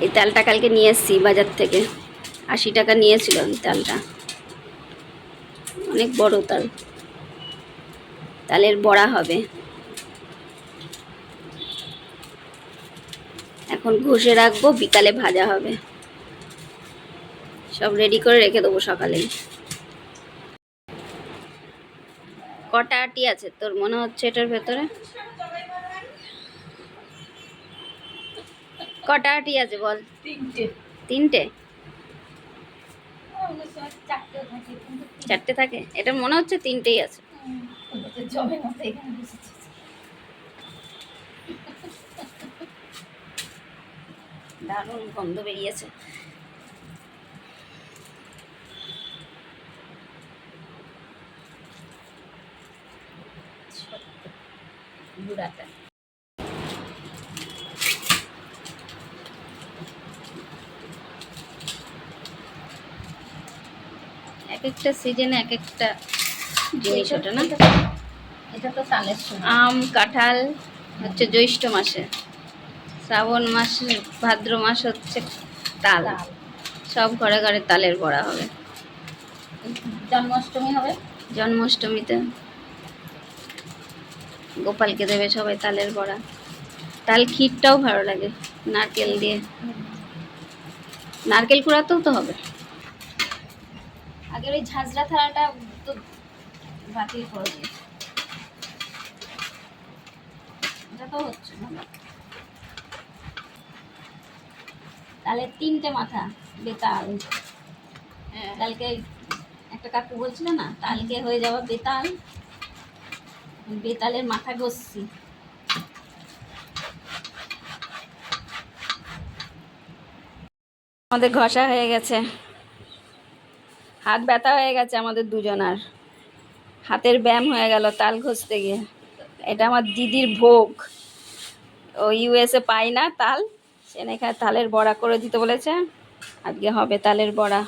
এই তালটা কালকে নিয়ে এসেছি বাজার থেকে। আশি টাকা নিয়েছিল তালটা। অনেক বড় তাল। তালের বড়া হবে। এখন ঘষে রাখব, বিকালে ভাজা হবে। সব রেডি করে রেখে দেবো সকালে। কটা আটি আছে তোর? মনে হচ্ছে এটার ভেতরে? কটা আটি আছে বল? তিনটে। চারটে থাকে এটা মনে হচ্ছে তিনটেই আছে। দারুণ গন্ধ বেরিয়েছে। বুড়াটা। এক একটা সিজনে এক একটা জিনিস ওটা না? এটা তো তালের আম কাঁঠাল হচ্ছে জ্যৈষ্ঠ মাসে। শ্রাবণ মাসে ভাদ্র মাস হচ্ছে তাল। তাল। সব ঘরে ঘরে তালের বড়া হবে। জন্মাষ্টমী হবে? জন্মাষ্টমীতে। গোপালকে দেবে সবাই তালের বড়া। তাল ক্ষীরটাও ভালো লাগে নারকেল দিয়ে। নারকেল কুড়াতেও তো হবে। আগের ওই ঝাঁঝরা থালাটা তো বাতিল করে দিয়েছে। এটা তো হচ্ছে না। তাহলে তিনটে মাথা বেতাল। হ্যাঁ। কালকে একটা কাকু বলছিল না কালকে হয়ে যাওয়া বেতাল। বেতালের মাথা ঘষছি। আমাদের ঘষা হয়ে গেছে। হাত ব্যথা হয়ে গেছে আমাদের দুজনার। হাতের ব্যায়াম হয়ে গেল তাল ঘষতে গিয়ে। এটা আমার দিদির ভোগ। ও ইউএসএ পাই না তাল, সে এখানে তালের বড়া করে দিতে বলেছে। আজকে হবে তালের বড়া।